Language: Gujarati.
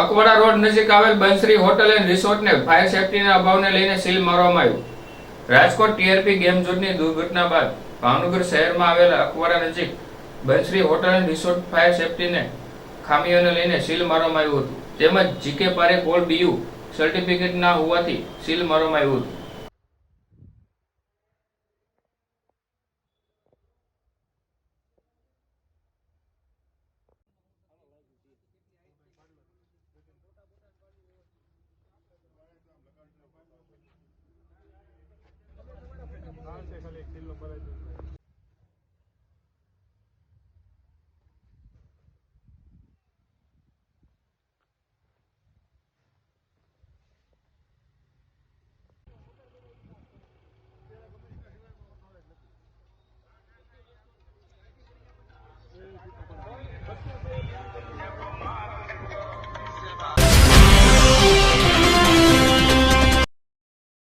અકવાડા રોડ નજીક આવેલ બંસરી હોટલ એન્ડ રિસોર્ટને ફાયર સેફટીના અભાવને લઈને સીલ મારવામાં આવ્યું. રાજકોટ ટીઆરપી ગેમ ઝોનની દુર્ઘટના બાદ ભાવનગર શહેરમાં આવેલા અકવાડા નજીક Bansari hotel and resort fire સેફટીને ખામીઓને લઈને સીલ મારવામાં આવ્યું હતું. તેમજ જીકે પારે કોલ બીયુ સર્ટિફિકેટ ના હોવાથી સીલ મારવામાં આવ્યું હતું. decirlo para.